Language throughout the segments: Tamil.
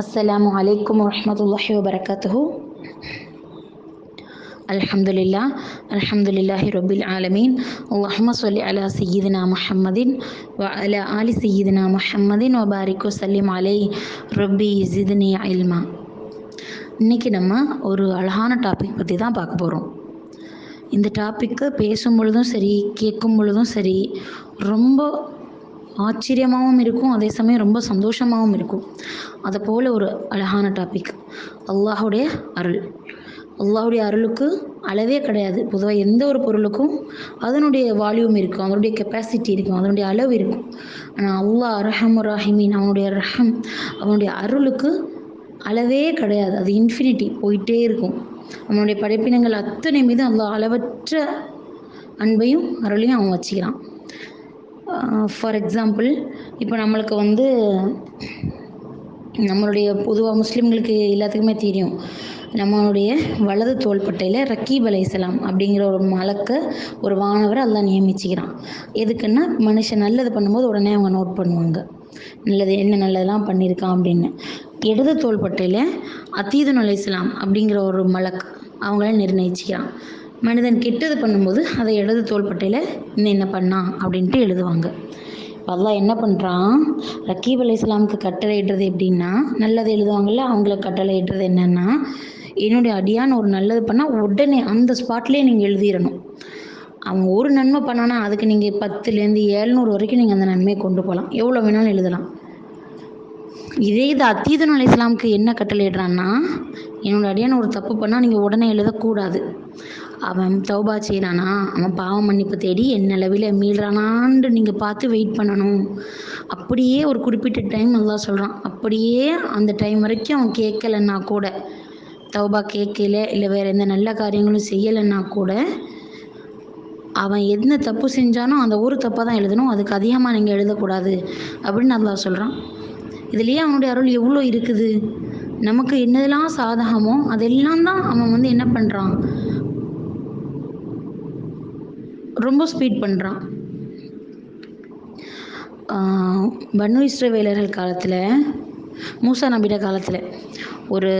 السلام عليكم ورحمة الله وبركاته الحمد لله الحمد لله رب العالمين اللهم صل على سيدنا محمد وعلى آل سيدنا محمد وبارك وسلم عليه ربي زدني علما இன்னைக்கு நம்ம ஒரு அழகான டாபிக் பற்றி தான் பார்க்க போகிறோம் இந்த டாப்பிக்கு பேசும் பொழுதும் சரி கேட்கும் பொழுதும் சரி ரொம்ப ஆச்சரியமாகவும் இருக்கும் அதே சமயம் ரொம்ப சந்தோஷமாகவும் இருக்கும். அதை போல் ஒரு அழகான டாபிக் அல்லாஹுடைய அருள். அல்லாஹுடைய அருளுக்கு அளவே கிடையாது. பொதுவாக எந்த ஒரு பொருளுக்கும் அதனுடைய வால்யூம் இருக்கும் அதனுடைய கெப்பாசிட்டி இருக்கும் அதனுடைய அளவு இருக்கும். ஆனால் அல்லாஹ் ரஹம் ராஹிமீன் அவனுடைய ரஹம் அவனுடைய அருளுக்கு அளவே கிடையாது. அது இன்ஃபினிட்டி போயிட்டே இருக்கும். அவனுடைய படைப்பினங்கள் அத்தனை மீது அல்லாஹ் அளவற்ற அன்பையும் அருளையும் அவன் வச்சுக்கிறான். ஃபார் எக்ஸாம்பிள் இப்போ நம்மளுக்கு வந்து நம்மளுடைய பொதுவாக முஸ்லீம்களுக்கு எல்லாத்துக்குமே தெரியும். நம்மளுடைய வலது தோள்பட்டையில் ரக்கீப் அலைசலாம் அப்படிங்கிற ஒரு மலக்க ஒரு வானவரை எல்லாம் நியமிச்சுக்கிறான். எதுக்குன்னா மனுஷன் நல்லது பண்ணும்போது உடனே அவங்க நோட் பண்ணுவாங்க. நல்லது என்ன நல்லதெல்லாம் பண்ணியிருக்கான் அப்படின்னு. இடது தோள்பட்டையில் அத்தீதன் அலைசலாம் அப்படிங்கிற ஒரு மலக் அவங்கள நிர்ணயிச்சுக்கிறான். மனிதன் கெட்டது பண்ணும்போது அதை இடது தோள்பட்டையில் இன்னும் என்ன பண்ணான் அப்படின்ட்டு எழுதுவாங்க. அல்லாஹ் என்ன பண்ணுறான் ரக்கீப் அலி இஸ்லாமுக்கு கட்டளை இடுறது எப்படின்னா நல்லது எழுதுவாங்கள்ல அவங்கள கட்டளையிடுறது என்னென்னா என்னுடைய அடியான் ஒரு நல்லது பண்ணால் உடனே அந்த ஸ்பாட்லேயே நீங்கள் எழுதிடணும். அவன் ஒரு நன்மை பண்ணானா அதுக்கு நீங்கள் பத்துலேருந்து ஏழ்நூறு வரைக்கும் நீங்கள் அந்த நன்மையை கொண்டு போகலாம் எவ்வளோ வேணாலும் எழுதலாம். இதே இது அத்தீதன் அலி இஸ்லாமுக்கு என்ன கட்டளை இடுறான்னா என்னோட அடியான் ஒரு தப்பு பண்ணால் நீங்கள் உடனே எழுதக்கூடாது. அவன் தௌபா செய்கிறானா அவன் பாவம் மன்னிப்பு தேடி என்ன அளவில் மீள்றானான்னு நீங்கள் பார்த்து வெயிட் பண்ணணும். அப்படியே ஒரு குறிப்பிட்ட டைம் நல்லா சொல்கிறான் அப்படியே அந்த டைம் வரைக்கும் அவன் கேட்கலன்னா கூட தௌபா கேட்கல இல்லை வேறு எந்த நல்ல காரியங்களும் செய்யலைன்னா கூட அவன் என்ன தப்பு செஞ்சானோ அந்த ஒரு தப்பாக தான் எழுதணும். அதுக்கு அதிகமாக நீங்கள் எழுதக்கூடாது அப்படின்னு நல்லா சொல்கிறான் இதுலேயே அவனுடைய அருள் எவ்வளோ இருக்குது? நமக்கு என்னதெல்லாம் சாதகமோ அதெல்லாம் தான் அவன் வந்து என்ன பண்ணுறான் ரொம்ப ஸ்பீட் பண்ணுறான் பன்னு இஸ்ரவேலர்கள் காலத்தில் மூசா நபிட காலத்தில் ஒரு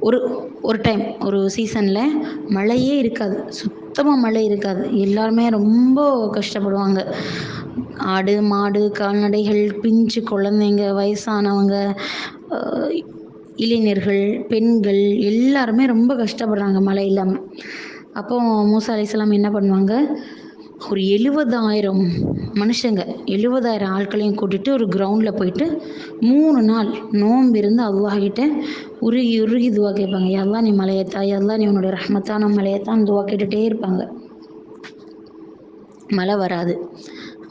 ஒரு ஒரு டைம் ஒரு சீசனில் மழையே இருக்காது. சுத்தமாக மழை இருக்காது. எல்லாருமே ரொம்ப கஷ்டப்படுவாங்க. ஆடு மாடு கால்நடைகள் பிஞ்சு குழந்தைங்க வயசானவங்க இளைஞர்கள் பெண்கள் எல்லாருமே ரொம்ப கஷ்டப்படுறாங்க மழை இல்லாமல் அப்போ மூசா அலிஸ்லாம் என்ன பண்ணுவாங்க? ஒரு எழுபதாயிரம் மனுஷங்க எழுபதாயிரம் ஆட்களையும் கூட்டிட்டு ஒரு கிரவுண்டில் போயிட்டு மூணு நாள் நோம்பு இருந்து அதுவாகிட்ட உருகி உருகி துவா கேட்பாங்க. எல்லாம் நீ மலையத்தா எல்லாம் நீ உன்னோட ரஹ்மத்தான மலையத்தான் துவா கேட்டுகிட்டே இருப்பாங்க. மழை வராது.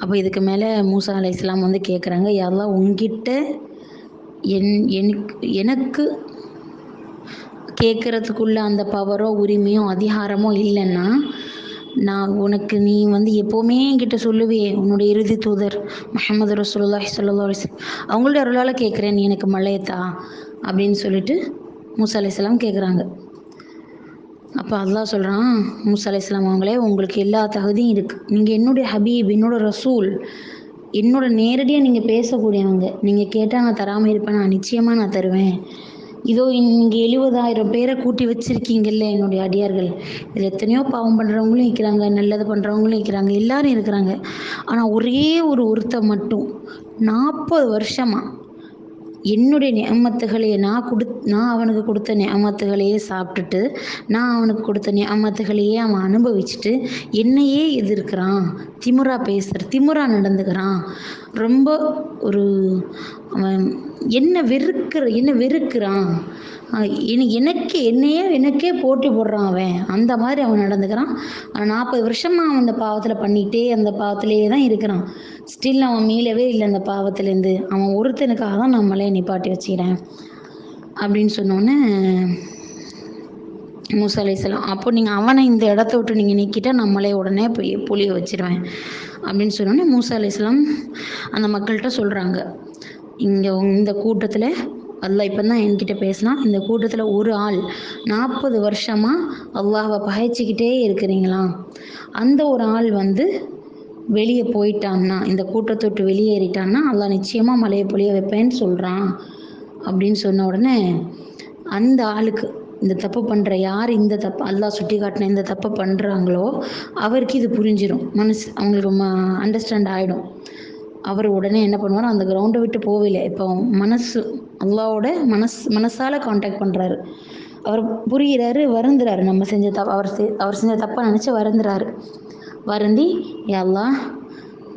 அப்போ இதுக்கு மேலே மூசா அலை இஸ்லாம் வந்து கேட்குறாங்க யாரெல்லாம் உங்ககிட்ட என் எனக்கு எனக்கு கேட்குறதுக்குள்ள அந்த பவரோ உரிமையோ அதிகாரமோ இல்லைன்னா நான் உனக்கு நீ வந்து எப்போவுமே என்கிட்ட சொல்லுவே உன்னுடைய இறுதி தூதர் முகமது ரசூலுல்லாஹி சொல்லா அவங்களோட அருளால் கேட்குறேன் நீ எனக்கு மழையத்தா? அப்படின்னு சொல்லிட்டு மூசா அலிஸ்லாம் கேட்குறாங்க. அப்போ அல்லாஹ் சொல்கிறான் மூசா அலிஸ்லாம் அவங்களே உங்களுக்கு எல்லா தகுதியும் இருக்குது நீங்கள் என்னுடைய ஹபீப் என்னோட ரசூல் என்னோட நேரடியாக நீங்கள் பேசக்கூடியவங்க. நீங்கள் கேட்டால் நான் தராமல் இருப்பேன்? நான் நிச்சயமாக நான் தருவேன். இதோ இங்கே எழுபதாயிரம் பேரை கூட்டி வச்சிருக்கீங்கல்ல என்னுடைய அடியார்கள். இதில் எத்தனையோ பாவம் பண்ணுறவங்களும் இருக்கிறாங்க நல்லது பண்ணுறவங்களும் இருக்கிறாங்க எல்லாரும் இருக்கிறாங்க. ஆனால் ஒரே ஒரு ஒருத்த மட்டும் நாற்பது வருஷமாக என்னுடைய நியமத்துகளையே நான் கொடு நான் அவனுக்கு கொடுத்த நியமத்துகளையே சாப்பிட்டுட்டு நான் அவனுக்கு கொடுத்த நியமத்துகளையே அவன் அனுபவிச்சுட்டு என்னையே எதிர்க்கிறான். திமுறா பேசுகிற திமுறா நடந்துக்கிறான். ரொம்ப ஒரு அவன் என்ன வெறுக்கிற என்ன வெறுக்கிறான்? எனக்கு எனக்கே என்னையே எனக்கே போட்டி போடுறான் அவன். அந்த மாதிரி அவன் நடந்துக்கிறான். ஆனால் நாற்பது வருஷமாக அவன் அந்த பாவத்தில் பண்ணிகிட்டே அந்த பாவத்திலேயே தான் இருக்கிறான். ஸ்டில் அவன் மீளவே இல்லை அந்த பாவத்துலேருந்து அவன் ஒருத்தனுக்காக தான் நான் மலையை நிப்பாட்டி வச்சுக்கிறேன். அப்படின்னு சொன்னோன்னே மூசா அலைசலாம் அப்போ நீங்கள் அவனை இந்த இடத்த விட்டு நீங்கள் நீக்கிட்டால் நம்மளே உடனே போய் புளிய வச்சிருவேன். அப்படின்னு சொன்னோன்னே மூசா அலைசலாம் அந்த மக்கள்கிட்ட சொல்கிறாங்க இங்கே இந்த கூட்டத்தில் அல்லாஹ் இப்போ தான் என்கிட்ட பேசலாம் இந்த கூட்டத்தில் ஒரு ஆள் நாற்பது வருஷமாக அல்லாஹை பகைச்சிக்கிட்டே இருக்கிறீங்களா? அந்த ஒரு ஆள் வந்து வெளியே போயிட்டான்னா இந்த கூட்டத்தை விட்டு வெளியேறிட்டான்னா அல்லாஹ் நிச்சயமாக மலையை பொழிய வைப்பேன்னு சொல்கிறான் அப்படின்னு சொன்ன உடனே அந்த ஆளுக்கு இந்த தப்பு பண்ணுற யார் இந்த தப்பு அல்லாஹ் சுட்டி காட்டின இந்த தப்பை பண்ணுறாங்களோ அவருக்கு இது புரிஞ்சிடும் மனசு அவங்களுக்கு அண்டர்ஸ்டாண்ட் ஆகிடும் அவர் உடனே என்ன பண்ணுவார்? அந்த கிரவுண்டை விட்டு போகல இப்போ மனசு அல்லாவோட மனஸ் மனசால் காண்டாக்ட் பண்ணுறாரு அவர் புரிகிறாரு வருந்துறாரு. நம்ம செஞ்ச தப்பு அவர் அவர் செஞ்ச தப்பாக நினச்சி வருந்துறாரு. வருந்தி எல்லாம்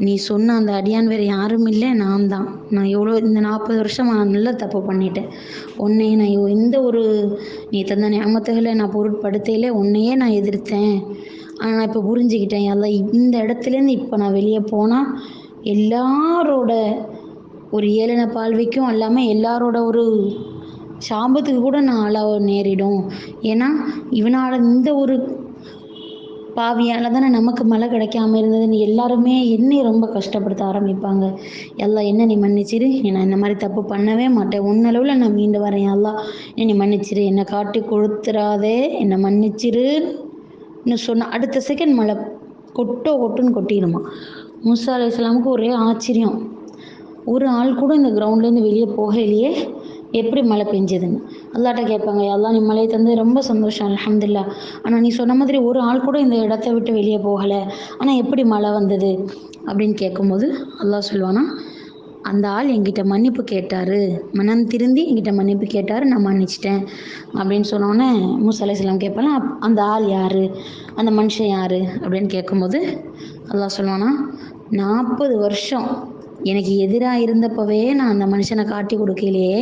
நீ சொன்ன அந்த அடியான் வேறு யாரும் இல்லை. நான் தான். நான் எவ்வளோ இந்த நாற்பது வருஷம் நான் நல்ல தப்பு பண்ணிட்டேன். உன்னையே நான் எந்த ஒரு நீ தந்த ஞாபகத்துகளை நான் பொருட்படுத்தையிலே உன்னையே நான் எதிர்த்தேன். ஆனால் நான் இப்போ புரிஞ்சுக்கிட்டேன். எல்லாம் இந்த இடத்துலேருந்து இப்போ நான் வெளியே போனால் எல்லாரோட ஒரு ஏளன பால்விக்கும் இல்லாமல் எல்லாரோட ஒரு சாபத்துக்கு கூட நான் ஆளாக நேரிடும். ஏன்னா இவனால் இந்த ஒரு பாவியால் தானே நமக்கு மழை கிடைக்காம இருந்ததுன்னு எல்லாருமே என்னை ரொம்ப கஷ்டப்படுத்த ஆரம்பிப்பாங்க. எல்லாம் என்ன நீ மன்னிச்சிரு. நான் இந்த மாதிரி தப்பு பண்ணவே மாட்டேன். உன்னளவில் நான் மீண்டு வரேன். எல்லாம் என்ன நீ மன்னிச்சிரு. என்னை காட்டி கொடுத்துறாதே என்னை மன்னிச்சிருன்னு சொன்ன அடுத்த செகண்ட் மழை கொட்டோ கொட்டுன்னு கொட்டிடுமா. மூசா இஸ்லாமுக்கு ஒரே ஆச்சரியம். ஒரு ஆள் கூட இந்த கிரவுண்ட்லேருந்து வெளியே போகலையே எப்படி மழை பெஞ்சதுன்னு. அல்லாட்ட கேட்பாங்க எல்லாம் நீ மழையை தந்து ரொம்ப சந்தோஷம் அலமதுல்லா ஆனால் நீ சொன்ன மாதிரி ஒரு ஆள் கூட இந்த இடத்த விட்டு வெளியே போகலை. ஆனால் எப்படி மழை வந்தது? அப்படின்னு கேட்கும்போது அல்லாஹ் சொல்லுவானா அந்த ஆள் என்கிட்ட மன்னிப்பு கேட்டார். மனம் திருந்தி என்கிட்ட மன்னிப்பு கேட்டார். நான் மன்னிச்சிட்டேன். அப்படின்னு சொன்னோன்னே மூசா அலைஹிஸ்ஸலாம் கேட்பாங்க அந்த ஆள் யார்? அந்த மனுஷன் யார்? அப்படின்னு கேட்கும்போது அல்லாஹ் சொல்லுவானா நாற்பது வருஷம் எனக்கு எதிராக இருந்தப்பவே நான் அந்த மனுஷனை காட்டி கொடுக்கலையே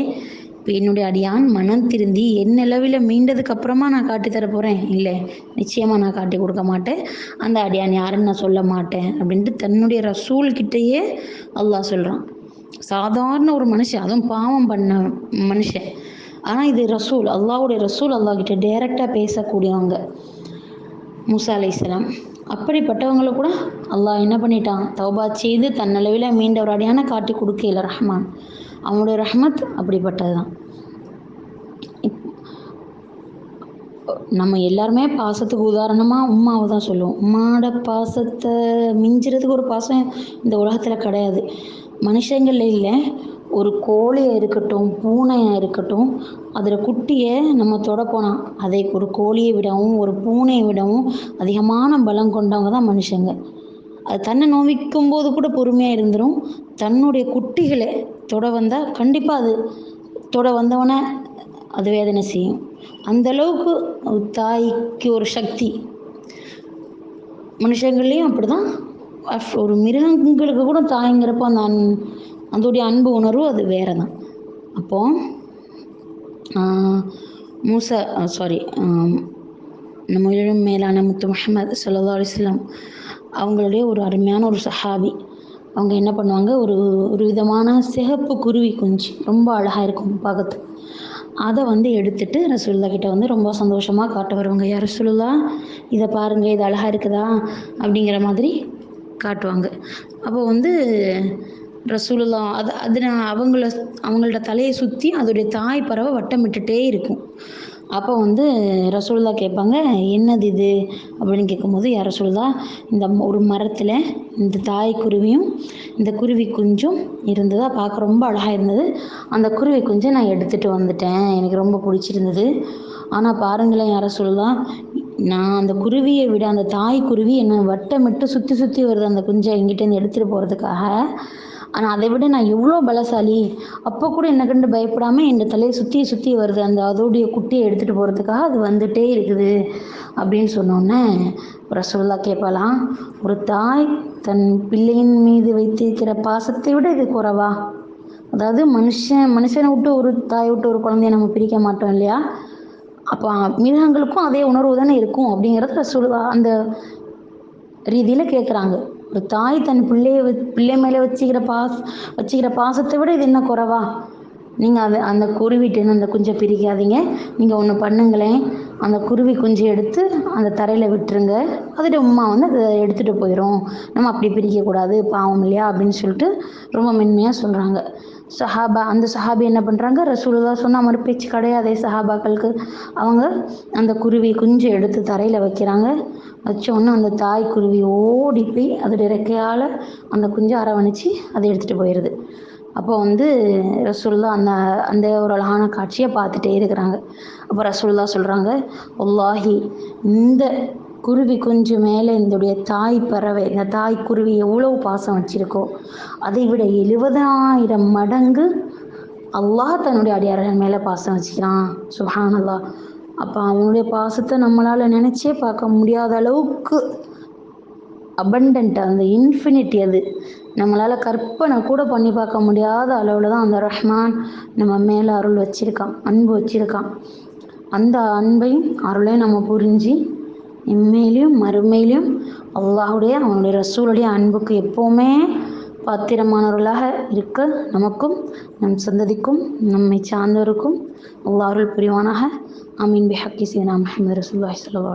இப்போ என்னுடைய அடியான் மனம் திருந்தி என் நிலவில் மீண்டதுக்கு அப்புறமா நான் காட்டி தர போகிறேன் இல்லை நிச்சயமாக நான் காட்டி கொடுக்க மாட்டேன். அந்த அடியான் யாருன்னு நான் சொல்ல மாட்டேன் அப்படின்ட்டு தன்னுடைய ரசூல் கிட்டேயே அல்லாஹ் சொல்கிறான் சாதாரண ஒரு மனுஷன் அதுவும் பாவம் பண்ண மனுஷன். ஆனால் இது ரசூல் அல்லாஹ்வுடைய ரசூல் அல்லாஹ் கிட்ட டைரெக்டாக பேசக்கூடியவங்க. மூசா அலைஹிஸ்ஸலாம் அப்படிப்பட்டவங்களை கூட அல்லாஹ் என்ன பண்ணிட்டான்? தௌபா செய்து தன்னளவில் மீண்டவராடியான அடியான காட்டி கொடுக்கல ரஹ்மான். அவனுடைய ரஹ்மத் அப்படிப்பட்டது தான் நம்ம எல்லாருமே பாசத்துக்கு உதாரணமாக உம்மாவை தான் சொல்லுவோம். உம்மாவோட பாசத்தை மிஞ்சுறதுக்கு ஒரு பாசம் இந்த உலகத்தில் கிடையாது. மனுஷங்கள்ல இல்லை. ஒரு கோழியாக இருக்கட்டும் பூனையாக இருக்கட்டும் அதில் குட்டியை நம்ம தொடப்போனால் அதை ஒரு கோழியை விடவும் ஒரு பூனையை விடவும் அதிகமான பலம் கொண்டவங்க தான் மனுஷங்க. அது தன்னை நோவிக்கும் போது கூட பொறுமையாக இருந்துடும் தன்னுடைய குட்டிகளை தொட வந்தால் கண்டிப்பாக அது தொட வந்தவனே அது வேதனை செய்யும். அந்த அளவுக்கு தாய்க்கு ஒரு சக்தி. மனுஷங்கள்லேயும் அப்படிதான். ஒரு மிருகங்களுக்கு கூட தாய்ங்கிறப்போ அந்த அதோடைய அன்பு உணர்வு அது வேற தான் அப்போ மூசா சாரி நம்ம உயிரினும் மேலான முத்து முஹம்மது சல்லா அலிஸ்லாம் அவங்களுடைய ஒரு அருமையான ஒரு சஹாபி. அவங்க என்ன பண்ணுவாங்க? ஒரு ஒரு விதமான சிகப்பு குருவி குஞ்சு ரொம்ப அழகாக இருக்கும் பார்க்கறது அதை வந்து எடுத்துட்டு ரசூல்லா கிட்ட வந்து ரொம்ப சந்தோஷமாக காட்ட வருவாங்க. யார் ரசூலுல்லா இதை பாருங்க இது அழகாக இருக்குதா? அப்படிங்கிற மாதிரி காட்டுவாங்க. அப்போ வந்து ரசூலுல்லா அது அது நான் அவங்கள அவங்களோட தலையை சுற்றி அதோடைய தாய் பறவை வட்டமிட்டுட்டே இருக்கும். அப்போ வந்து ரசூல்லா கேட்பாங்க என்னது இது? அப்படின்னு கேட்கும்போது யார் ரசூல்லா இந்த ஒரு மரத்தில் இந்த தாய் குருவியும் இந்த குருவி குஞ்சும் இருந்ததா பார்க்க ரொம்ப அழகாக இருந்தது. அந்த குருவி குஞ்சை நான் எடுத்துகிட்டு வந்துட்டேன். எனக்கு ரொம்ப பிடிச்சிருந்தது. ஆனால் பாருங்களேன் யார சொல்லலாம் நான் அந்த குருவியை விட அந்த தாய் குருவி என்னை வட்டமிட்டு சுற்றி சுற்றி வருது அந்த குஞ்சை எங்கிட்டேருந்து எடுத்துகிட்டு போகிறதுக்காக ஆனால் அதை விட நான் எவ்வளோ பலசாலி? அப்போ கூட என்னை கண்டு பயப்படாமல் என் தலையை சுற்றி சுற்றி வருது. அந்த அதோடைய குட்டியை எடுத்துகிட்டு போகிறதுக்காக அது வந்துட்டே இருக்குது அப்படின்னு சொன்னோன்னே ரசோல்லா கேட்பாலாம் ஒரு தாய் தன் பிள்ளையின் மீது வைத்திருக்கிற பாசத்தை விட இது குறைவா? அதாவது மனுஷன் மனுஷனை விட்டு ஒரு தாய் விட்டு ஒரு குழந்தைய நம்ம பிரிக்க மாட்டோம் இல்லையா? அப்போ மிருகங்களுக்கும் அதே உணர்வு தானே இருக்கும்? அப்படிங்கிறத ரசூலுல்லா அந்த ரீதியில் கேட்குறாங்க ஒரு தாய் தன் பிள்ளைய வ- பிள்ளை மேலே வச்சுக்கிற பாஸ் வச்சுக்கிற பாசத்தை விட இது என்ன குறைவா? நீங்கள் அது அந்த குருவிட்டேன்னு அந்த குஞ்சை பிரிக்காதீங்க. நீங்கள் ஒன்று பண்ணுங்களேன். அந்த குருவி குஞ்சை எடுத்து அந்த தரையில் விட்டுருங்க. அதோட உமா வந்து அதை எடுத்துகிட்டு போயிடும் நம்ம அப்படி பிரிக்கக்கூடாது பாவம் இல்லையா? அப்படின்னு சொல்லிட்டு ரொம்ப மென்மையாக சொல்கிறாங்க சஹாபா அந்த சஹாபி என்ன பண்ணுறாங்க ரசூலுல்லா சொன்ன மாதிரி பேச்சு கிடையாதே சஹாபாக்களுக்கு. அவங்க அந்த குருவி குஞ்சு எடுத்து தரையில் வைக்கிறாங்க. வச்ச உடனே அந்த தாய் குருவி ஓடி போய் அதோட இறக்கையால் அந்த குஞ்சை அரவணைச்சு அதை எடுத்துகிட்டு போயிடுது அப்போ வந்து ரசூல்லா அந்த அந்த ஒரு அழகான காட்சியை பார்த்துட்டே இருக்கிறாங்க. அப்போ ரசூல்லா சொல்கிறாங்க ஒல்லாஹி இந்த குருவி குஞ்சு மேலே இதோடைய தாய் பறவை இந்த தாய் குருவி எவ்வளோ பாசம் வச்சுருக்கோ அதை விட எழுபதாயிரம் மடங்கு அல்லாஹ் தன்னுடைய அடியார்கள் மேலே பாசம் வச்சுக்கிறான். சுஹான் அல்லாஹ் அப்போ அவனுடைய பாசத்தை நம்மளால் நினச்சே பார்க்க முடியாத அளவுக்கு அபண்டன்ட் அந்த இன்ஃபினிட்டி அது. நம்மளால் கற்பனை கூட பண்ணி பார்க்க முடியாத அளவில் தான் அந்த ரஹ்மான் நம்ம மேலே அருள் வச்சிருக்கான் அன்பு வச்சிருக்கான். அந்த அன்பையும் அருளையும் நம்ம புரிஞ்சு இம்மையிலையும் மறுமையிலையும் அல்லாஹுடைய அவனுடைய ரசூலுடைய அன்புக்கு எப்போவுமே பாத்திரமானவர்களாக இருக்க நமக்கும் நம் சந்ததிக்கும் நம்மை சார்ந்தவருக்கும் அல்லாஹ் அருள் புரிவானாக. அமீன் பிஹக்கி சீனா முஹம்மது ரசூல்லாய் சல்லா